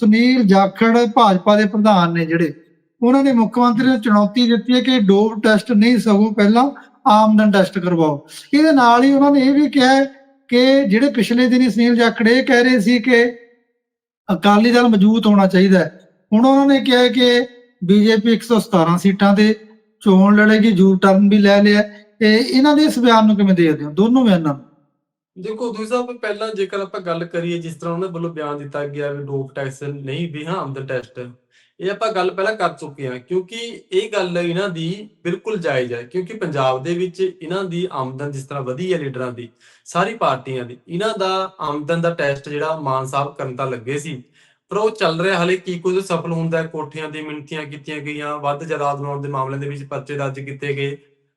ਸੁਨੀਲ ਜਾਖੜ ਭਾਜਪਾ ਦੇ ਪ੍ਰਧਾਨ ਨੇ ਜਿਹੜੇ, ਉਹਨਾਂ ਨੇ ਮੁੱਖ ਮੰਤਰੀ ਨੂੰ ਚੁਣੌਤੀ ਦਿੱਤੀ ਹੈ ਕਿ ਡੋਪ ਟੈਸਟ ਨਹੀਂ ਸਗੋਂ ਪਹਿਲਾਂ ਆਮਦਨ ਟੈਸਟ ਕਰਵਾਓ। ਇਹਦੇ ਨਾਲ ਹੀ ਉਹਨਾਂ ਨੇ ਇਹ ਵੀ ਕਿਹਾ ਕਿ ਜਿਹੜੇ ਪਿਛਲੇ ਦਿਨੀ ਸੁਨੀਲ ਜਾਖੜ ਇਹ ਕਹਿ ਰਹੇ ਸੀ ਕਿ ਅਕਾਲੀ ਦਲ ਮਜ਼ਬੂਤ ਹੋਣਾ ਚਾਹੀਦਾ ਹੈ। ਹੁਣ ਉਹਨਾਂ ਨੇ ਕਿਹਾ ਕਿ ਬੀਜੇਪੀ 117 ਸੀਟਾਂ ਤੇ ਚੋਣ ਲੜੇਗੀ ਜੂ ਟਰਨ ਵੀ ਲੈ ਲਿਆ ਤੇ ਇਹਨਾਂ ਦੇ ਇਸ ਬਿਆਨ ਨੂੰ ਕਿਵੇਂ ਦੇਖਦੇ ਹੋ? ਦੋਨੋਂ ਬਿਆਨਾਂ ਨੂੰ? ਦੇਖੋ ਦੂਜੀ ਸਾਹਿਬ, ਪਹਿਲਾਂ ਜੇਕਰ ਆਪਾਂ ਗੱਲ ਕਰੀਏ ਜਿਸ ਤਰ੍ਹਾਂ ਉਹਨਾਂ ਵੱਲੋਂ ਬਿਆਨ ਦਿੱਤਾ ਗਿਆ ਵੀ ਡੋਪ ਟੈਕਸ ਨਹੀਂ ਵੀ ਹਾਂ ਆਮਦਨ ਟੈਸਟ, ਇਹ ਆਪਾਂ ਗੱਲ ਪਹਿਲਾਂ ਕਰ ਚੁੱਕੇ ਹਾਂ, ਕਿਉਂਕਿ ਇਹ ਗੱਲ ਇਹਨਾਂ ਦੀ ਬਿਲਕੁਲ ਜਾਇਜ਼ ਹੈ, ਕਿਉਂਕਿ ਪੰਜਾਬ ਦੇ ਵਿੱਚ ਇਹਨਾਂ ਦੀ ਆਮਦਨ ਜਿਸ ਤਰ੍ਹਾਂ ਵਧੀ ਹੈ ਲੀਡਰਾਂ ਦੀ, ਸਾਰੀ ਪਾਰਟੀਆਂ ਦੀ, ਇਹਨਾਂ ਦਾ ਆਮਦਨ ਦਾ ਟੈਸਟ ਜਿਹੜਾ ਮਾਨ ਸਾਹਿਬ ਕਰਨ ਤਾਂ ਲੱਗੇ ਸੀ, ਪਰ ਉਹ ਚੱਲ ਰਿਹਾ ਹਲੇ ਕੀ ਕੁਝ ਸਫਲ ਹੁੰਦਾ ਕੋਠੀਆਂ ਦੀ ਮਿੰਨਤੀਆਂ ਕੀਤੀਆਂ ਗਈਆਂ, ਵੱਧ ਜਾਇਦਾਦ ਬਣਾਉਣ ਦੇ ਮਾਮਲੇ ਦੇ ਵਿੱਚ ਪਰਚੇ ਦਰਜ ਕੀਤੇ ਗਏ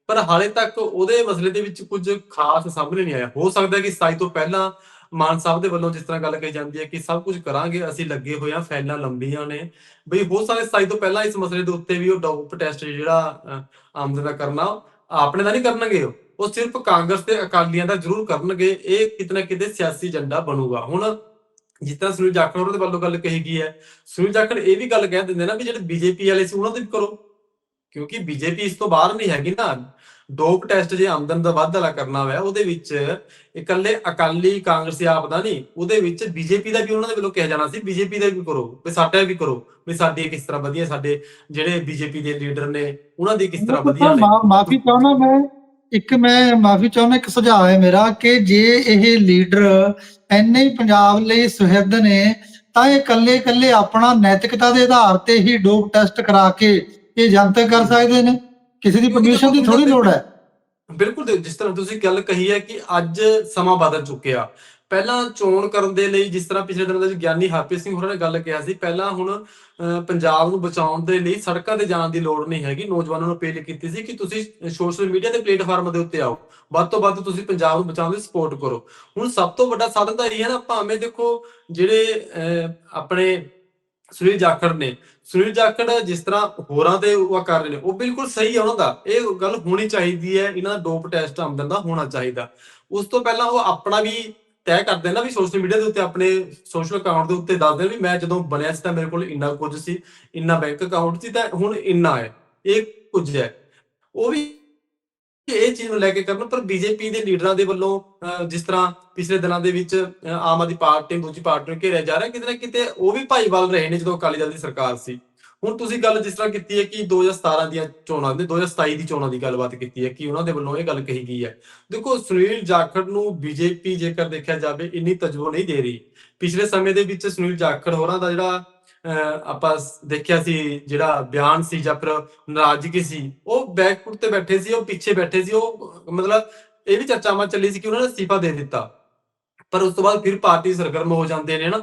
ਪਰ ਹਾਲੇ ਤੱਕ ਉਹਦੇ ਮਸਲੇ ਦੇ ਵਿੱਚ ਕੁਝ ਖਾਸ ਸਾਹਮਣੇ ਨਹੀਂ ਆਇਆ। ਹੋ ਸਕਦਾ ਕਿ ਸਾਈ ਤੋਂ ਪਹਿਲਾਂ ਮਾਨ ਸਾਹਿਬ ਦੇ ਵੱਲੋਂ ਜਿਸ ਤਰ੍ਹਾਂ ਗੱਲ ਕਹੀ ਜਾਂਦੀ ਹੈ ਕਿ ਸਭ ਕੁਝ ਕਰਾਂਗੇ ਅਸੀਂ ਲੱਗੇ ਹੋਏ ਆ ਫੈਲਾਂ ਲੰਬੀਆਂ ਨੇ। ਬਈ ਹੋ ਸਕਦਾ ਸਾਈ ਤੋਂ ਪਹਿਲਾਂ ਇਸ ਮਸਲੇ ਦੇ ਉੱਤੇ ਵੀ ਉਹ ਡੋਪ ਟੈਸਟ ਜਿਹੜਾ ਅ, ਦਾ ਕਰਨਾ ਆਪਣੇ ਦਾ ਨਹੀਂ ਕਰਨਗੇ ਉਹ। ਸਿਰਫ ਕਾਂਗਰਸ ਤੇ ਅਕਾਲੀਆਂ ਦਾ ਜ਼ਰੂਰ ਕਰਨਗੇ ਇਹ ਕਿਤੇ ਨਾ ਕਿਤੇ ਸਿਆਸੀ ਏਜੰਡਾ ਬਣੂਗਾ। ਹੁਣ ਜਿਸ ਤਰ੍ਹਾਂ ਸੁਨੀਲ ਜਾਖੜ ਉਹਦੇ ਵੱਲੋਂ ਗੱਲ ਕਹੀ ਗਈ ਹੈ ਸੁਨੀਲ ਜਾਖੜ ਇਹ ਵੀ ਗੱਲ ਕਹਿ ਦਿੰਦੇ ਨਾ ਵੀ ਜਿਹੜੇ ਬੀਜੇਪੀ ਵਾਲੇ ਸੀ ਉਹਨਾਂ ਦੇ ਵੀ ਕਰੋ। ਕਿਉਂਕਿ ਬੀਜੇਪੀ ਇਸ ਤੋਂ ਬਾਹਰ ਨਹੀਂ ਹੈਗੀ ਨਾ। ਡੋਪ ਟੈਸਟ ਜੇ ਆਮਦਨ ਦਾ ਵਾਧਾ ਲਾ ਕਰਨਾ ਹੋਇਆ ਉਹਦੇ ਵਿੱਚ ਇਕੱਲੇ ਅਕਾਲੀ ਕਾਂਗਰਸੀ ਆਪ ਦਾ ਨਹੀਂ ਉਹਦੇ ਵਿੱਚ ਬੀਜੇਪੀ ਦਾ ਵੀ ਉਹਨਾਂ ਦੇ ਵੱਲੋਂ ਕਿਹਾ ਜਾਣਾ ਸੀ ਬੀਜੇਪੀ ਦਾ ਵੀ ਕਰੋ ਵੀ ਸਾਡਾ ਵੀ ਕਰੋ ਵੀ ਸਾਡੀ ਕਿਸ ਤਰ੍ਹਾਂ ਵਧੀਆ ਸਾਡੇ ਜਿਹੜੇ ਬੀਜੇਪੀ ਦੇ ਲੀਡਰ ਨੇ ਉਹਨਾਂ ਦੀ ਕਿਸ ਤਰ੍ਹਾਂ ਵਧੀਆ ਨੇ ਮਾਫੀ ਚਾਹੁੰਦਾ ਮੈਂ ਇੱਕ ਮੈਂ ਮਾਫੀ ਚਾਹੁੰਦਾ ਇੱਕ ਸੁਝਾਅ ਹੈ ਮੇਰਾ ਕਿ ਜੇ ਇਹ ਲੀਡਰ ਐਨੇ ਹੀ ਪੰਜਾਬ ਲਈ ਸੁਹਿਰਦ ਨੇ ਤਾਂ ਇਹ ਇਕੱਲੇ ਇਕੱਲੇ ਆਪਣਾ ਨੈਤਿਕਤਾ ਦੇ ਆਧਾਰ ਤੇ ਹੀ ਡੋਪ ਟੈਸਟ ਕਰਾ ਕੇ ਇਹ ਜਨਤਕ ਕਰ ਸਕਦੇ ਨੇ। ਕਿਸੇ ਦੀ ਪਰਮਿਸ਼ਨ ਦੀ ਥੋੜੀ ਲੋੜ ਹੈ। ਬਿਲਕੁਲ ਤੇ ਜਿਸ ਤਰ੍ਹਾਂ ਤੁਸੀਂ ਗੱਲ ਕਹੀ ਹੈ ਕਿ ਅੱਜ ਸਮਾਂ ਬਦਲ ਚੁੱਕਿਆ। ਪਹਿਲਾਂ ਚੋਣ ਕਰਨ ਦੇ ਲਈ ਜਿਸ ਤਰ੍ਹਾਂ ਪਿਛਲੇ ਦਿਨਾਂ ਦੇ ਵਿੱਚ ਗਿਆਨੀ ਹਰਪ੍ਰੀਤ ਸਿੰਘ ਹੋਰਾਂ ਨੇ ਗੱਲ ਕਿਹਾ ਸੀ ਪਹਿਲਾਂ ਹੁਣ ਪੰਜਾਬ ਨੂੰ ਬਚਾਉਣ ਦੇ ਲਈ ਸੜਕਾਂ ਤੇ ਜਾਣ ਦੀ ਲੋੜ ਨਹੀਂ ਹੈਗੀ। ਨੌਜਵਾਨਾਂ ਨੂੰ ਅਪੀਲ ਕੀਤੀ ਸੀ ਕਿ ਤੁਸੀਂ ਸੋਸ਼ਲ ਮੀਡੀਆ ਦੇ ਪਲੇਟਫਾਰਮ ਦੇ ਉੱਤੇ ਆਓ। ਵੱਧ ਤੋਂ ਵੱਧ ਤੁਸੀਂ ਪੰਜਾਬ ਨੂੰ ਬਚਾਉਣ ਦੀ ਸਪੋਰਟ ਕਰੋ। ਹੁਣ ਸਭ ਤੋਂ ਵੱਡਾ ਸਾਧਨ ਤਾਂ ਇਹ ਹੈ ਨਾ ਭਾਵੇਂ ਦੇਖੋ ਜਿਹੜੇ ਆਪਣੇ ਸੁਨੀਲ ਜਾਖੜ ਨੇ ਸੁਨੀਲ ਜਾਖੜ ਜਿਸ ਤਰ੍ਹਾਂ ਹੋਰਾਂ ਤੇ ਉਹ ਕਰ ਰਹੇ ਨੇ, ਉਹ ਬਿਲਕੁਲ ਸਹੀ ਹੈ ਉਹਨਾਂ ਦਾ। ਇਹ ਗੱਲ ਹੋਣੀ ਚਾਹੀਦੀ ਹੈ, ਇਹਨਾਂ ਦਾ ਡੋਪ ਟੈਸਟ ਆਮਦਨ ਦਾ ਹੋਣਾ ਚਾਹੀਦਾ। ਉਸ ਤੋਂ ਪਹਿਲਾਂ ਉਹ ਆਪਣਾ ਵੀ ਤੈਅ ਕਰਦੇ ਨਾ ਵੀ ਸੋਸ਼ਲ ਮੀਡੀਆ ਦੇ ਉੱਤੇ ਆਪਣੇ ਸੋਸ਼ਲ ਅਕਾਊਂਟ ਦੇ ਉੱਤੇ ਦੱਸਦੇ ਵੀ ਮੈਂ ਜਦੋਂ ਬਣਿਆ ਸੀ ਤਾਂ ਮੇਰੇ ਕੋਲ ਇੰਨਾ ਕੁਝ ਸੀ, ਇੰਨਾ ਬੈਂਕ ਅਕਾਊਂਟ ਸੀ ਤਾਂ ਹੁਣ ਇੰਨਾ ਹੈ, ਇਹ ਕੁਝ ਹੈ। ਉਹ ਵੀ ਇਹ ਚੀਜ਼ ਨੂੰ ਲੈ ਕੇ ਕਰਨ, ਪਰ ਬੀਜੇਪੀ ਦੇ ਲੀਡਰਾਂ ਦੇ ਵੱਲੋਂ ਜਿਸ ਤਰ੍ਹਾਂ ਪਿਛਲੇ ਦਿਨਾਂ ਦੇ ਵਿੱਚ ਆਮ ਆਦਮੀ ਪਾਰਟੀ ਨੂੰ ਦੂਜੀ ਪਾਰਟੀ ਨੂੰ ਘੇਰਿਆ ਜਾ ਰਿਹਾ, ਕਿਤੇ ਨਾ ਕਿਤੇ ਉਹ ਵੀ ਭਾਈਵਾਲ ਰਹੇ ਨੇ ਜਦੋਂ ਅਕਾਲੀ ਦਲ ਦੀ ਸਰਕਾਰ ਸੀ। ਹੁਣ ਤੁਸੀਂ ਗੱਲ ਜਿਸ ਤਰ੍ਹਾਂ ਕੀਤੀ ਹੈ ਕਿ 2017 ਦੀਆਂ ਚੋਣਾਂ ਦੇ 2027 ਦੀ ਚੋਣਾਂ ਦੀ ਗੱਲਬਾਤ ਕੀਤੀ ਹੈ, ਕਿ ਉਹਨਾਂ ਦੇ ਵੱਲੋਂ ਇਹ ਗੱਲ ਕਹੀ ਗਈ ਹੈ? ਦੇਖੋ, ਸੁਨੀਲ ਜਾਖੜ ਨੂੰ ਬੀਜੇਪੀ ਜੇਕਰ ਦੇਖਿਆ ਜਾਵੇ, ਇੰਨੀ ਤਜਰਬਾ ਨਹੀਂ ਦੇ ਰਹੀ। ਪਿਛਲੇ ਸਮੇਂ ਦੇ ਵਿੱਚ ਸੁਨੀਲ ਜਾਖੜ ਹੋਰਾਂ ਦਾ ਜਿਹੜਾ ਆਪਾਂ ਦੇਖਿਆ ਸੀ ਜਿਹੜਾ ਬਿਆਨ ਸੀ ਜਾਂ ਫਿਰ ਨਾਰਾਜ਼ਗੀ ਸੀ, ਉਹ ਬੈਕਫੁੱਟ ਤੇ ਬੈਠੇ ਸੀ, ਉਹ ਪਿੱਛੇ ਬੈਠੇ ਸੀ, ਉਹ ਮਤਲਬ ਇਹ ਵੀ ਚਰਚਾਵਾਂ ਚੱਲੀ ਸੀ ਕਿ ਉਹਨਾਂ ਨੇ ਅਸਤੀਫਾ ਦੇ ਦਿੱਤਾ। ਪਰ ਉਸ ਤੋਂ ਬਾਅਦ ਫਿਰ ਪਾਰਟੀ ਸਰਗਰਮ ਹੋ ਜਾਂਦੇ ਨੇ ਨਾ।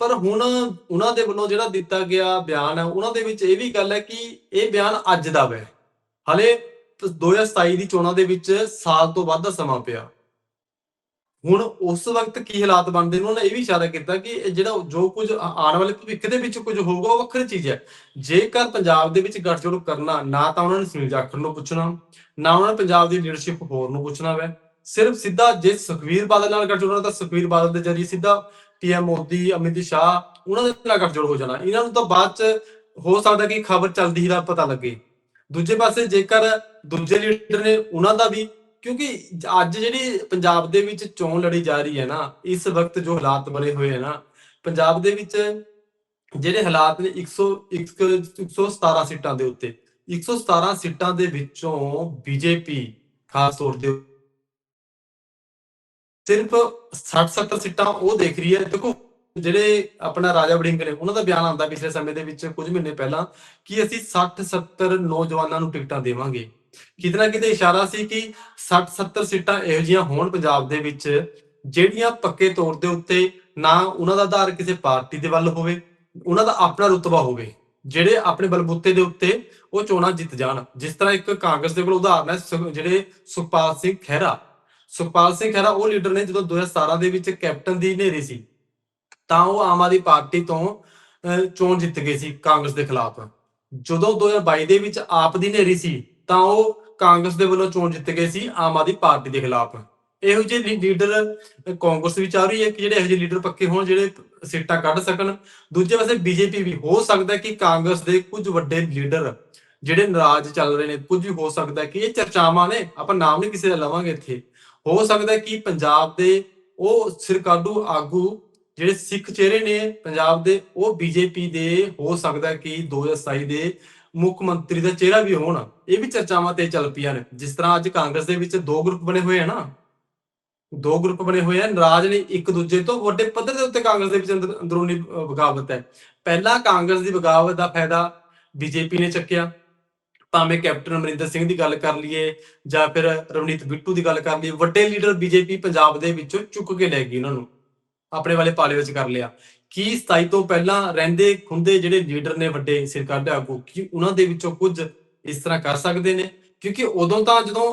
ਪਰ ਹੁਣ ਉਹਨਾਂ ਦੇ ਵੱਲੋਂ ਜਿਹੜਾ ਦਿੱਤਾ ਗਿਆ ਬਿਆਨ ਹੈ, ਉਹਨਾਂ ਦੇ ਵਿੱਚ ਇਹ ਵੀ ਗੱਲ ਹੈ ਕਿ ਇਹ ਬਿਆਨ ਅੱਜ ਦਾ ਹੈ ਹਲੇ 2027 ਦੀ ਚੋਣਾਂ ਦੇ ਵਿੱਚ ਸਾਲ ਤੋਂ ਵੱਧ ਦਾ ਸਮਾਂ ਪਿਆ। ਹੁਣ ਉਸ ਵਕਤ ਕੀ ਹਾਲਾਤ ਬਣਦੇ ਨੇ, ਉਹਨਾਂ ਨੇ ਇਹ ਵੀ ਇਸ਼ਾਰਾ ਕੀਤਾ ਕਿ ਜਿਹੜਾ ਜੋ ਕੁਝ ਆਉਣ ਵਾਲੇ ਭਵਿੱਖ ਦੇ ਵਿੱਚ ਕੁਝ ਹੋਊਗਾ, ਉਹ ਵੱਖਰੀ ਚੀਜ਼ ਹੈ। ਜੇਕਰ ਪੰਜਾਬ ਦੇ ਵਿੱਚ ਗੱਠਜੋੜ ਕਰਨਾ, ਨਾ ਤਾਂ ਉਹਨਾਂ ਨੇ ਸੁਨੀਲ ਜਾਖੜ ਨੂੰ ਪੁੱਛਣਾ, ਨਾ ਉਹਨਾਂ ਨੇ ਪੰਜਾਬ ਦੀ ਲੀਡਰਸ਼ਿਪ ਹੋਰ ਨੂੰ ਪੁੱਛਣਾ ਵੈ। ਸਿਰਫ ਸਿੱਧਾ ਜੇ ਸੁਖਵੀਰ ਬਾਦਲ ਨਾਲ ਗੱਠਜੋੜ ਤਾਂ ਸੁਖਵੀਰ ਬਾਦਲ ਦੇ ਜਰੀਏ ਸਿੱਧਾ ਪੀਐਮ ਮੋਦੀ, ਅਮਿਤ ਸ਼ਾਹ, ਉਹਨਾਂ ਦੇ ਨਾਲ ਗੱਠਜੋੜ ਹੋ ਜਾਣਾ। ਇਹਨਾਂ ਨੂੰ ਤਾਂ ਬਾਅਦ ਚ ਹੋ ਸਕਦਾ ਕਿ ਖਬਰ ਚੱਲਦੀ ਹੀ ਦਾ ਪਤਾ ਲੱਗੇ। ਦੂਜੇ ਪਾਸੇ ਜੇਕਰ ਦੂਜੇ ਲੀਡਰ ਨੇ ਉਹਨਾਂ ਦਾ ਵੀ ਕਿਉਂਕਿ ਅੱਜ ਜਿਹੜੀ ਪੰਜਾਬ ਦੇ ਵਿੱਚ ਚੋਣ ਲੜੀ ਜਾ ਰਹੀ ਹੈ ਨਾ, ਇਸ ਵਕਤ ਜੋ ਹਾਲਾਤ ਬਣੇ ਹੋਏ ਹੈ ਨਾ, ਪੰਜਾਬ ਦੇ ਵਿੱਚ ਜਿਹੜੇ ਹਾਲਾਤ ਨੇ 100 117 ਸੀਟਾਂ ਦੇ ਉੱਤੇ 117 ਸੀਟਾਂ ਦੇ ਵਿੱਚੋਂ ਬੀਜੇਪੀ ਖਾਸ ਤੌਰ ਤੇ ਸਿਰਫ 60 70 ਸੀਟਾਂ ਉਹ ਦੇਖ ਰਹੀ ਹੈ। ਦੇਖੋ, ਜਿਹੜੇ ਆਪਣਾ ਰਾਜਾ ਵੜਿੰਗ ਨੇ, ਉਹਨਾਂ ਦਾ ਬਿਆਨ ਆਉਂਦਾ ਪਿਛਲੇ ਸਮੇਂ ਦੇ ਵਿੱਚ ਕੁਝ ਮਹੀਨੇ ਪਹਿਲਾਂ ਕਿ ਅਸੀਂ 60 70 ਨੌਜਵਾਨਾਂ ਨੂੰ ਟਿਕਟਾਂ ਦੇਵਾਂਗੇ। ਕਿਤੇ ਨਾ ਕਿਤੇ ਇਸ਼ਾਰਾ ਸੀ ਕਿ 60 70 ਸੀਟਾਂ ਇਹੋ ਜਿਹੀਆਂ ਹੋਣ ਪੰਜਾਬ ਦੇ ਵਿੱਚ ਜਿਹੜੀਆਂ ਪੱਕੇ ਤੌਰ ਦੇ ਉੱਤੇ ਨਾ ਉਹਨਾਂ ਦਾ ਆਧਾਰ ਕਿਸੇ ਪਾਰਟੀ ਦੇ ਵੱਲ ਹੋਵੇ ਉਹਨਾਂ ਦਾ ਆਪਣਾ ਰੁਤਬਾ ਹੋਵੇ ਜਿਹੜੇ ਆਪਣੇ ਬਲਬੂਤੇ ਦੇ ਉੱਤੇ ਉਹ ਚੋਣਾਂ ਜਿੱਤ ਜਾਣ। ਜਿਸ ਤਰ੍ਹਾਂ ਇੱਕ ਕਾਂਗਰਸ ਦੇ ਕੋਲ ਉਦਾਹਰਨ ਹੈ ਜਿਹੜੇ ਸੁਖਪਾਲ ਸਿੰਘ ਖਹਿਰਾ। ਸੁਖਪਾਲ ਸਿੰਘ ਖਹਿਰਾ ਉਹ ਲੀਡਰ ਨੇ ਜਦੋਂ 2017 ਦੇ ਵਿੱਚ ਕੈਪਟਨ ਦੀ ਹਨੇਰੀ ਸੀ ਤਾਂ ਉਹ ਆਮ ਆਦਮੀ ਪਾਰਟੀ ਤੋਂ ਅਹ, ਚੋਣ ਜਿੱਤ ਗਏ ਸੀ ਕਾਂਗਰਸ ਦੇ ਖਿਲਾਫ। ਜਦੋਂ 2022 ਦੇ ਵਿੱਚ ਆਪ ਦੀ ਹਨੇਰੀ ਸੀ ਤਾਂ ਉਹ ਕਾਂਗਰਸ ਦੇ ਵੱਲੋਂ ਚੋਣ ਜਿੱਤ ਗਏ ਸੀ, ਆਮ ਆਦਮੀ ਪਾਰਟੀ ਦੇ ਖਿਲਾਫ। ਇਹੋ ਜਿਹੇ ਲੀਡਰ ਕਾਂਗਰਸ ਵੀ ਚਾਹ ਰਹੀ ਹੈ ਕਿ ਜਿਹੜੇ ਇਹੋ ਜਿਹੇ ਲੀਡਰ ਪੱਕੇ ਹੋਣ, ਜਿਹੜੇ ਸੀਟਾਂ ਕੱਢ ਸਕਣ। ਦੂਜੇ ਪਾਸੇ ਬੀਜੇਪੀ ਵੀ ਹੋ ਸਕਦਾ ਕਿ ਕਾਂਗਰਸ ਦੇ ਕੁਝ ਵੱਡੇ ਲੀਡਰ ਜਿਹੜੇ ਨਾਰਾਜ਼ ਚੱਲ ਰਹੇ ਨੇ, ਕੁਝ ਵੀ ਹੋ ਸਕਦਾ ਕਿ ਇਹ ਚਰਚਾਵਾਂ ਨੇ, ਆਪਾਂ ਨਾਮ ਨਹੀਂ ਕਿਸੇ ਦਾ ਲਵਾਂਗੇ ਇੱਥੇ। ਹੋ ਸਕਦਾ ਕਿ ਪੰਜਾਬ ਦੇ ਉਹ ਸਿਰਕਾਡੂ ਆਗੂ ਜਿਹੜੇ ਸਿੱਖ ਚਿਹਰੇ ਨੇ, ਪੰਜਾਬ ਦੇ ਉਹ ਬੀਜੇਪੀ ਦੇ, ਹੋ ਸਕਦਾ ਹੈ ਕਿ 2027 ਦੇ ਮੁੱਖ ਮੰਤਰੀ ਦਾ ਚਿਹਰਾ ਵੀ ਹੋਣ। ਇਹ ਵੀ ਚਰਚਾਵਾਂ ਤੇ ਚੱਲ ਪਈਆਂ ਨੇ। ਜਿਸ ਤਰ੍ਹਾਂ ਅੱਜ ਕਾਂਗਰਸ ਦੇ ਵਿੱਚ ਦੋ ਗਰੁੱਪ ਬਣੇ ਹੋਏ ਆ ਨਾ। ਦੋ ਗਰੁੱਪ ਬਣੇ ਹੋਏ ਆ। ਨਾਰਾਜ਼ ਨੇ ਇੱਕ ਦੂਜੇ ਤੋਂ ਵੱਡੇ ਪੱਧਰ ਦੇ ਉੱਤੇ ਕਾਂਗਰਸ ਦੇ ਵਿੱਚ ਅੰਦਰੂਨੀ ਬਗਾਵਤ ਹੈ। ਪਹਿਲਾਂ ਕਾਂਗਰਸ ਦੀ ਬਗਾਵਤ ਦਾ ਫਾਇਦਾ ਬੀਜੇਪੀ ਨੇ ਚੱਕਿਆ। ਭਾਵੇਂ ਕੈਪਟਨ ਅਮਰਿੰਦਰ ਸਿੰਘ ਦੀ ਗੱਲ ਕਰ ਲਈਏ ਜਾਂ ਫਿਰ ਰਵਨੀਤ ਬਿੱਟੂ ਦੀ ਗੱਲ ਕਰ ਲਈਏ, ਵੱਡੇ ਲੀਡਰ ਬੀਜੇਪੀ ਪੰਜਾਬ ਦੇ ਵਿੱਚੋਂ ਚੁੱਕ ਕੇ ਲੈ ਗਈ ਉਹਨਾਂ ਨੂੰ। ਆਪਣੇ ਵਾਲੇ ਪਾਲੇ ਵਿੱਚ ਕਰ ਲਿਆ। ਕੀ 27 ਤੋਂ ਪਹਿਲਾਂ ਰਹਿੰਦੇ ਖੁੰਦੇ ਜਿਹੜੇ ਲੀਡਰ ਨੇ ਵੱਡੇ ਸਿਰਕਾਰਦੇ ਆਗੂ, ਕੀ ਉਹਨਾਂ ਦੇ ਵਿੱਚੋਂ ਕੁਝ ਇਸ ਤਰ੍ਹਾਂ ਕਰ ਸਕਦੇ ਨੇ? ਕਿਉਂਕਿ ਉਦੋਂ ਤਾਂ ਜਦੋਂ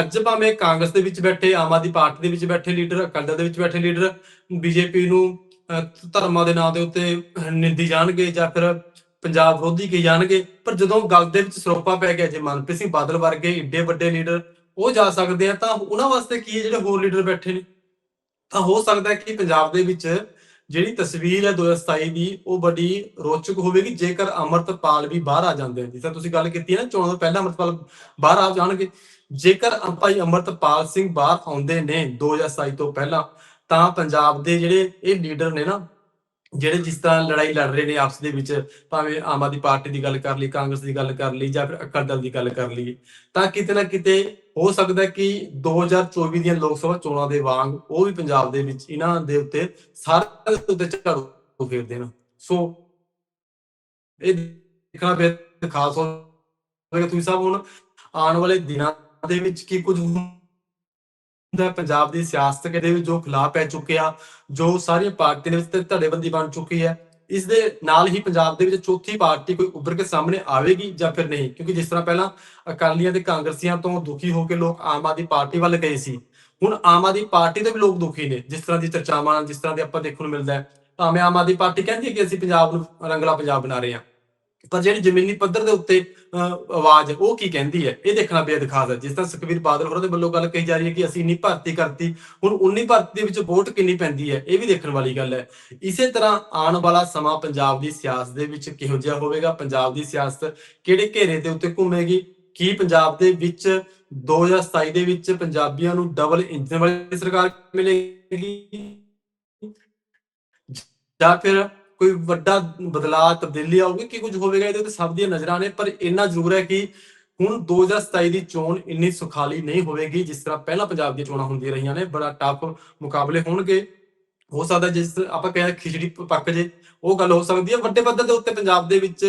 ਅੱਜ ਭਾਵੇਂ ਕਾਂਗਰਸ ਦੇ ਵਿੱਚ ਬੈਠੇ, ਆਮ ਆਦਮੀ ਪਾਰਟੀ ਦੇ ਵਿੱਚ ਬੈਠੇ ਲੀਡਰ, ਅਕਾਲੀ ਦਲ ਦੇ ਵਿੱਚ ਬੈਠੇ ਲੀਡਰ, ਬੀਜੇਪੀ ਨੂੰ ਧਰਮਾਂ ਦੇ ਨਾਂ ਦੇ ਉੱਤੇ ਨਿੰਦੀ ਜਾਣਗੇ ਜਾਂ ਫਿਰ ਪੰਜਾਬ ਵਿਰੋਧੀ ਕਹੀ ਜਾਣਗੇ? ਪਰ ਜਦੋਂ ਗੱਲ ਦੇ ਵਿੱਚ ਸਰੋਪਾ ਪੈ ਗਿਆ, ਜੇ ਮਨਪ੍ਰੀਤ ਸਿੰਘ ਬਾਦਲ ਵਰਗੇ ਏਡੇ ਵੱਡੇ ਲੀਡਰ ਉਹ ਜਾ ਸਕਦੇ ਆ, ਤਾਂ ਉਹਨਾਂ ਵਾਸਤੇ ਕੀ ਹੈ ਜਿਹੜੇ ਹੋਰ ਲੀਡਰ ਬੈਠੇ ਨੇ? ਤਾਂ ਹੋ ਸਕਦਾ ਹੈ ਕਿ ਪੰਜਾਬ ਦੇ ਵਿੱਚ ਜਿਹੜੀ ਤਸਵੀਰ ਹੈ 2027 ਦੀ, ਉਹ ਬੜੀ ਰੋਚਕ ਹੋਵੇਗੀ। ਜੇਕਰ ਅਮਰਤਪਾਲ ਵੀ ਬਾਹਰ ਆ ਜਾਂਦੇ ਨੇ ਜਿਸ ਤੁਸੀਂ ਗੱਲ ਕੀਤੀ ਹੈ ਨਾ, ਚੋਣਾਂ ਤੋਂ ਪਹਿਲਾਂ ਅਮਰਤਪਾਲ ਬਾਹਰ ਆ ਜਾਣਗੇ। ਜੇਕਰ ਭਾਈ ਅਮਰਤਪਾਲ ਸਿੰਘ ਬਾਹਰ ਆਉਂਦੇ ਨੇ 2027 ਤੋਂ ਪਹਿਲਾਂ, ਤਾਂ ਪੰਜਾਬ ਦੇ ਜਿਹੜੇ ਇਹ ਲੀਡਰ ਨੇ ਨਾ ਜਿਹੜੇ ਜਿਸ ਤਰ੍ਹਾਂ ਲੜਾਈ ਲੜ ਰਹੇ ਨੇ ਆਪਸ ਦੇ ਵਿੱਚ, ਭਾਵੇਂ ਆਮ ਆਦਮੀ ਪਾਰਟੀ ਦੀ ਗੱਲ ਕਰ ਲਈ, ਕਾਂਗਰਸ ਦੀ ਗੱਲ ਕਰ ਲਈ ਜਾਂ ਫਿਰ ਅਕਾਲੀ ਦਲ ਦੀ ਗੱਲ ਕਰ ਲਈ ਤਾਂ ਕਿਤੇ ਨਾ ਕਿਤੇ ਹੋ ਸਕਦਾ ਹੈ ਕਿ 2024 ਦੀਆਂ ਲੋਕ ਸਭਾ ਚੋਣਾਂ ਦੇ ਵਾਂਗ ਉਹ ਵੀ ਪੰਜਾਬ ਦੇ ਵਿੱਚ ਇਹਨਾਂ ਦੇ ਉੱਤੇ ਸਾਰੇ ਦੇ ਉੱਤੇ ਝਾੜੂ ਫੇਰ ਦੇਣ ਸੋ ਇਹ ਦੇਖਣਾ ਫਿਰ ਖਾਸ ਹੋਵੇਗਾ ਤੁਸੀਂ ਸਭ ਹੁਣ ਆਉਣ ਵਾਲੇ ਦਿਨਾਂ ਦੇ ਵਿੱਚ ਕੀ ਕੁਝ ਹੁੰਦਾ ਪੰਜਾਬ ਦੀ ਸਿਆਸਤ ਦੇ ਵਿੱਚ ਜੋ ਖਿਲਾਫ ਪੈ ਚੁੱਕਿਆ ਜੋ ਸਾਰੀਆਂ ਪਾਰਟੀਆਂ ਦੇ ਵਿੱਚ ਧੜੇਬੰਦੀ ਬਣ ਚੁੱਕੀ ਹੈ, ਇਸ ਦੇ ਨਾਲ ਹੀ ਪੰਜਾਬ ਦੇ ਵਿੱਚ ਚੌਥੀ ਪਾਰਟੀ ਕੋਈ ਉੱਭਰ ਕੇ ਸਾਹਮਣੇ ਆਵੇਗੀ ਜਾਂ ਫਿਰ ਨਹੀਂ? ਕਿਉਂਕਿ ਜਿਸ ਤਰ੍ਹਾਂ ਪਹਿਲਾਂ ਅਕਾਲੀਆਂ ਤੇ ਕਾਂਗਰਸੀਆਂ ਤੋਂ ਦੁਖੀ ਹੋ ਕੇ ਲੋਕ ਆਮ ਆਦਮੀ ਪਾਰਟੀ ਵੱਲ ਗਏ ਸੀ, ਹੁਣ ਆਮ ਆਦਮੀ ਪਾਰਟੀ ਦੇ ਵੀ ਲੋਕ ਦੁਖੀ ਨੇ, ਜਿਸ ਤਰ੍ਹਾਂ ਦੀ ਚਰਚਾਵਾਂ, ਜਿਸ ਤਰ੍ਹਾਂ ਦੇ ਆਪਾਂ ਦੇਖਣ ਨੂੰ ਮਿਲਦਾ ਹੈ। ਭਾਵੇਂ ਆਮ ਆਦਮੀ ਪਾਰਟੀ ਕਹਿੰਦੀ ਹੈ ਕਿ ਅਸੀਂ ਪੰਜਾਬ ਨੂੰ ਰੰਗਲਾ ਪੰਜਾਬ ਬਣਾ ਰਹੇ ਹਾਂ। ਪਰ ਜਿਹੜੀ ਜ਼ਮੀਨੀ ਪੱਧਰ ਦੇ ਉੱਤੇ ਆਵਾਜ਼ ਉਹ ਕੀ ਕਹਿੰਦੀ ਹੈ? ਇਹ ਦੇਖਣਾ ਬੇਅਦ ਹੈ। ਜਿਸ ਤਰ੍ਹਾਂ ਸੁਖਬੀਰ ਬਾਦਲ ਹੋਰਾਂ ਦੇ ਵੱਲੋਂ ਗੱਲ ਕਹੀ ਜਾ ਰਹੀ ਹੈ ਕਿ ਅਸੀਂ ਇੰਨੀ ਭਰਤੀ ਕਰਤੀ, ਹੁਣ 19 ਭਰਤੀ ਦੇ ਵਿੱਚ ਵੋਟ ਕਿੰਨੀ ਪੈਂਦੀ ਹੈ? ਇਹ ਵੀ ਦੇਖਣ ਵਾਲੀ ਗੱਲ ਹੈ। ਇਸੇ ਤਰ੍ਹਾਂ ਆਉਣ ਵਾਲਾ ਸਮਾਂ ਪੰਜਾਬ ਦੀ ਸਿਆਸਤ ਦੇ ਵਿੱਚ ਕਿਹੋ ਜਿਹਾ ਹੋਵੇਗਾ? ਪੰਜਾਬ ਦੀ ਸਿਆਸਤ ਕਿਹੜੇ ਘੇਰੇ ਦੇ ਉੱਤੇ ਘੁੰਮੇਗੀ? ਕੀ ਪੰਜਾਬ ਦੇ ਵਿੱਚ 2027 ਦੇ ਵਿੱਚ ਪੰਜਾਬੀਆਂ ਨੂੰ ਡਬਲ ਇੰਜਨ ਵਾਲੀ ਸਰਕਾਰ ਮਿਲੇਗੀ? ਜਾਂ ਫਿਰ ਕੋਈ ਵੱਡਾ ਬਦਲਾਅ, ਤਬਦੀਲੀ ਆਊਗੀ ਕਿ ਕੁਝ ਹੋਵੇਗਾ ਇਹਦੇ ਉੱਤੇ ਸਭ ਦੀਆਂ ਨਜ਼ਰਾਂ ਨੇ, ਪਰ ਇੰਨਾ ਜ਼ਰੂਰ ਹੈ ਕਿ ਹੁਣ 2027 ਦੀ ਚੋਣ ਇੰਨੀ ਸੁਖਾਲੀ ਨਹੀਂ ਹੋਵੇਗੀ, ਜਿਸ ਤਰ੍ਹਾਂ ਪਹਿਲਾਂ ਪੰਜਾਬ ਦੀਆਂ ਚੋਣਾਂ ਹੁੰਦੀਆਂ ਰਹੀਆਂ ਨੇ, ਬੜਾ ਟਫ ਮੁਕਾਬਲੇ ਹੋਣਗੇ। ਹੋ ਸਕਦਾ ਜਿਸ ਆਪਾਂ ਕਹਿੰਦੇ ਖਿਚੜੀ ਪੱਕ ਜੇ, ਉਹ ਗੱਲ ਹੋ ਸਕਦੀ ਹੈ, ਵੱਡੇ ਪੱਧਰ ਦੇ ਉੱਤੇ ਪੰਜਾਬ ਦੇ ਵਿੱਚ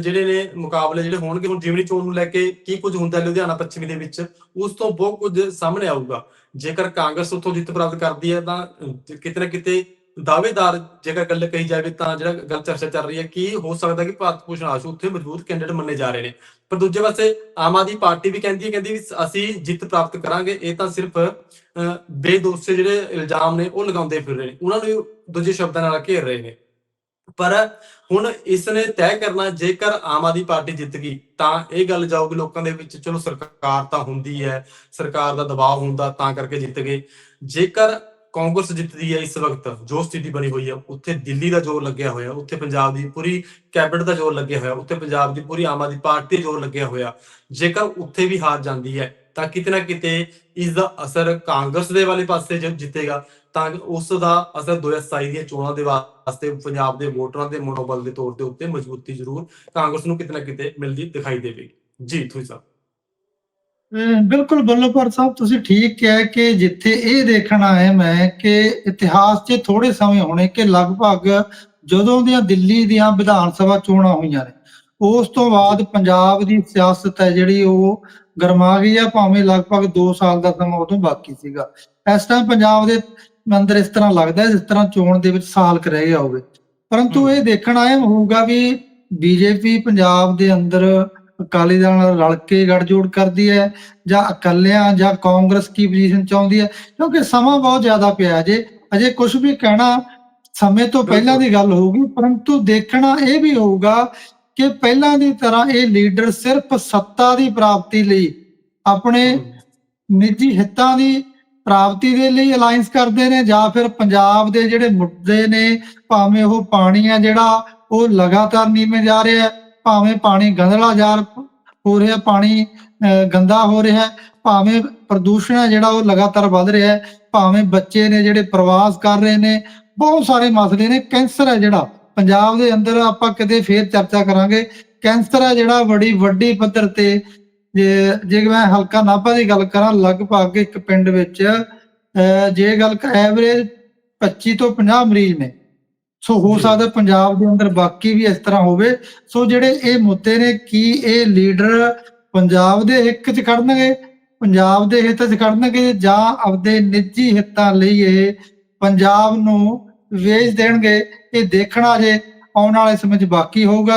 ਜਿਹੜੇ ਨੇ ਮੁਕਾਬਲੇ ਜਿਹੜੇ ਹੋਣਗੇ, ਹੁਣ ਜਿਮਨੀ ਚੋਣ ਨੂੰ ਲੈ ਕੇ ਕੀ ਕੁਝ ਹੁੰਦਾ ਲੁਧਿਆਣਾ ਪੱਛਮੀ ਦੇ ਵਿੱਚ, ਉਸ ਤੋਂ ਬਹੁਤ ਕੁਝ ਸਾਹਮਣੇ ਆਊਗਾ। ਜੇਕਰ ਕਾਂਗਰਸ ਉੱਥੋਂ ਜਿੱਤ ਪ੍ਰਾਪਤ ਕਰਦੀ ਹੈ ਤਾਂ ਕਿਤੇ ਨਾ ਕਿਤੇ ਦਾਅਵੇਦਾਰ ਜੇਕਰ ਗੱਲ ਕਹੀ ਜਾਵੇ ਤਾਂ ਜਿਹੜਾ ਗੱਲ ਚਰਚਾ ਚੱਲ ਰਹੀ ਹੈ ਕਿ ਹੋ ਸਕਦਾ ਕਿ ਭਾਰਤ ਭੂਸ਼ਣ ਆਸ਼ੂ ਉੱਥੇ ਮਜ਼ਬੂਤ ਕੈਂਡੀਡੇਟ ਮੰਨੇ ਜਾ ਰਹੇ ਨੇ। ਪਰ ਦੂਜੇ ਪਾਸੇ ਆਮ ਆਦਮੀ ਪਾਰਟੀ ਵੀ ਕਹਿੰਦੀ ਹੈ, ਕਹਿੰਦੀ ਅਸੀਂ ਜਿੱਤ ਪ੍ਰਾਪਤ ਕਰਾਂਗੇ, ਇਹ ਤਾਂ ਸਿਰਫ ਬੇਦੋਸ਼ੇ ਜਿਹੜੇ ਇਲਜ਼ਾਮ ਨੇ ਉਹ ਲਗਾਉਂਦੇ ਫਿਰ ਰਹੇ ਨੇ। ਉਹਨਾਂ ਨੂੰ ਦੂਜੇ ਸ਼ਬਦਾਂ ਨਾਲ ਘੇਰ ਰਹੇ ਨੇ। ਪਰ ਹੁਣ ਇਸ ਨੇ ਤੈਅ ਕਰਨਾ, ਜੇਕਰ ਆਮ ਆਦਮੀ ਪਾਰਟੀ ਜਿੱਤ ਗਈ, ਤਾਂ ਇਹ ਗੱਲ ਜਾਊਗੀ ਲੋਕਾਂ ਦੇ ਵਿੱਚ, ਚਲੋ ਸਰਕਾਰ ਤਾਂ ਹੁੰਦੀ ਹੈ, ਸਰਕਾਰ ਦਾ ਦਬਾਅ ਹੁੰਦਾ ਤਾਂ ਕਰਕੇ ਜਿੱਤ ਗਏ। ਜੇਕਰ ਕਾਂਗਰਸ ਜਿੱਤਦੀ ਹੈ ਇਸ ਵਕਤ, ਜੋ ਸਥਿਤੀ ਬਣੀ ਹੋਈ ਹੈ, ਉੱਥੇ ਦਿੱਲੀ ਦਾ ਜ਼ੋਰ ਲੱਗਿਆ ਹੋਇਆ, ਉੱਥੇ ਪੰਜਾਬ ਦੀ ਪੂਰੀ ਕੈਬਨਿਟ ਦਾ ਜ਼ੋਰ ਲੱਗਿਆ ਹੋਇਆ, ਉੱਥੇ ਪੰਜਾਬ ਦੀ ਪੂਰੀ ਆਮ ਆਦਮੀ ਪਾਰਟੀ ਦਾ ਜ਼ੋਰ ਲੱਗਿਆ ਹੋਇਆ। ਜੇਕਰ ਉੱਥੇ ਵੀ ਹਾਰ ਜਾਂਦੀ ਹੈ, ਤਾਂ ਕਿਤੇ ਨਾ ਕਿਤੇ ਇਸ ਦਾ ਅਸਰ ਕਾਂਗਰਸ ਦੇ ਵਾਲੇ ਪਾਸੇ ਜੇ, ਜਿੱਤੇਗਾ। ਤਾਂ ਉਸ ਦਾ ਅਸਰ 2027 ਦੀਆਂ ਚੋਣਾਂ ਦੇ ਵਾਸਤੇ ਪੰਜਾਬ ਦੇ ਵੋਟਰਾਂ ਦੇ ਮਨੋਬਲ ਦੇ ਤੌਰ ਤੇ ਉੱਤੇ ਮਜ਼ਬੂਤੀ ਜ਼ਰੂਰ ਕਾਂਗਰਸ ਨੂੰ ਕਿਤੇ ਨਾ ਕਿਤੇ ਮਿਲਦੀ ਦਿਖਾਈ ਦੇਵੇਗੀ। ਜੀ, ਤੁਸੀਂ ਸਾਹਿਬ ਬਿਲਕੁਲ ਬੱਲੋਪਰ ਸਾਹਿਬ ਤੁਸੀਂ ਠੀਕ ਕਿਹਾ ਕਿ ਜਿੱਥੇ ਇਹ ਦੇਖਣ ਆਇਆ ਮੈਂ ਕਿ ਇਤਿਹਾਸ 'ਚ ਥੋੜੇ ਸਮੇਂ ਹੋਣੇ ਕਿ ਲਗਭਗ ਜਦੋਂ ਦੀਆਂ ਦਿੱਲੀ ਦੀਆਂ ਵਿਧਾਨ ਸਭਾ ਚੋਣਾਂ ਹੋਈਆਂ ਨੇ ਉਸ ਤੋਂ ਬਾਅਦ ਪੰਜਾਬ ਦੀ ਸਿਆਸਤ ਹੈ ਜਿਹੜੀ ਉਹ ਗਰਮਾ ਗਈ ਆ ਭਾਵੇਂ ਲਗਭਗ 2 ਸਾਲ ਦਾ ਸਮਾਂ ਉਦੋਂ ਬਾਕੀ ਸੀਗਾ ਇਸ ਟਾਈਮ ਪੰਜਾਬ ਦੇ ਅੰਦਰ ਇਸ ਤਰ੍ਹਾਂ ਲੱਗਦਾ ਹੈ ਜਿਸ ਤਰ੍ਹਾਂ ਚੋਣ ਦੇ ਵਿੱਚ ਸਾਲ ਕੁ ਰਹਿ ਗਿਆ ਹੋਵੇ ਪਰੰਤੂ। ਇਹ ਦੇਖਣ ਆਇਆ ਹੋਊਗਾ ਵੀ ਬੀਜੇਪੀ ਪੰਜਾਬ ਦੇ ਅੰਦਰ ਅਕਾਲੀ ਦਲ ਨਾਲ ਰਲ ਕੇ ਗੱਠਜੋੜ ਕਰਦੀ ਹੈ ਜਾਂ ਇਕੱਲਿਆਂ ਜਾਂ ਕਾਂਗਰਸ ਕੀ ਪੋਜੀਸ਼ਨ ਚਾਹੁੰਦੀ ਹੈ? ਕਿਉਂਕਿ ਸਮਾਂ ਬਹੁਤ ਜ਼ਿਆਦਾ ਪਿਆ ਜੇ ਅਜੇ ਕੁਝ ਵੀ ਕਹਿਣਾ ਸਮੇਂ ਤੋਂ ਪਹਿਲਾਂ ਦੀ ਗੱਲ ਹੋਊਗੀ ਪਰੰਤੂ ਦੇਖਣਾ ਇਹ ਵੀ ਹੋਊਗਾ ਕਿ ਪਹਿਲਾਂ ਦੀ ਤਰ੍ਹਾਂ ਇਹ ਲੀਡਰ ਸਿਰਫ ਸੱਤਾ ਦੀ ਪ੍ਰਾਪਤੀ ਲਈ ਆਪਣੇ ਨਿੱਜੀ ਹਿੱਤਾਂ ਦੀ ਪ੍ਰਾਪਤੀ ਦੇ ਲਈ ਅਲਾਈਅੰਸ ਕਰਦੇ ਨੇ ਜਾਂ ਫਿਰ ਪੰਜਾਬ ਦੇ ਜਿਹੜੇ ਮੁੱਦੇ ਨੇ ਭਾਵੇਂ ਉਹ ਪਾਣੀ ਆ ਜਿਹੜਾ ਉਹ ਲਗਾਤਾਰ ਨੀਵੇਂ ਜਾ ਰਿਹਾ ਹੈ। ਭਾਵੇਂ ਪਾਣੀ ਗੰਧਲਾ ਜਾ ਹੋ ਰਿਹਾ ਪਾਣੀ ਗੰਦਾ ਹੋ ਰਿਹਾ ਭਾਵੇਂ ਪ੍ਰਦੂਸ਼ਣ ਹੈ ਜਿਹੜਾ ਉਹ ਲਗਾਤਾਰ ਵੱਧ ਰਿਹਾ ਹੈ ਭਾਵੇਂ ਬੱਚੇ ਨੇ ਜਿਹੜੇ ਪ੍ਰਵਾਸ ਕਰ ਰਹੇ ਨੇ ਬਹੁਤ ਸਾਰੇ ਮਸਲੇ ਨੇ। ਕੈਂਸਰ ਹੈ ਜਿਹੜਾ ਪੰਜਾਬ ਦੇ ਅੰਦਰ ਆਪਾਂ ਕਦੇ ਫੇਰ ਚਰਚਾ ਕਰਾਂਗੇ। ਕੈਂਸਰ ਹੈ ਜਿਹੜਾ ਬੜੀ ਵੱਡੀ ਪੱਧਰ ਤੇ ਜੇ ਜੇ ਮੈਂ ਹਲਕਾ ਨਾਭਾ ਦੀ ਗੱਲ ਕਰਾਂ ਲਗਭਗ ਇੱਕ ਪਿੰਡ ਵਿੱਚ ਅਹ, ਜੇ ਗੱਲ ਐਵਰੇਜ 25 ਤੋਂ 50 ਮਰੀਜ਼ ਨੇ। ਸੋ ਹੋ। ਸਕਦਾ ਪੰਜਾਬ ਦੇ ਅੰਦਰ ਬਾਕੀ ਵੀ ਇਸ ਤਰ੍ਹਾਂ ਹੋਵੇ। ਸੋ ਜਿਹੜੇ ਇਹ ਮੁੱਦੇ ਨੇ ਕੀ ਇਹ ਲੀਡਰ ਪੰਜਾਬ ਦੇ ਹਿੱਕ 'ਚ ਖੜਨਗੇ? ਪੰਜਾਬ ਦੇ ਹਿੱਤ 'ਚ ਖੜਨਗੇ ਜਾਂ ਆਪਦੇ ਨਿੱਜੀ ਹਿੱਤਾਂ ਲਈ ਇਹ ਪੰਜਾਬ ਨੂੰ ਵੇਚ ਦੇਣਗੇ? ਇਹ ਦੇਖਣਾ ਜੇ ਆਉਣ ਵਾਲੇ ਸਮੇਂ 'ਚ ਬਾਕੀ ਹੋਊਗਾ।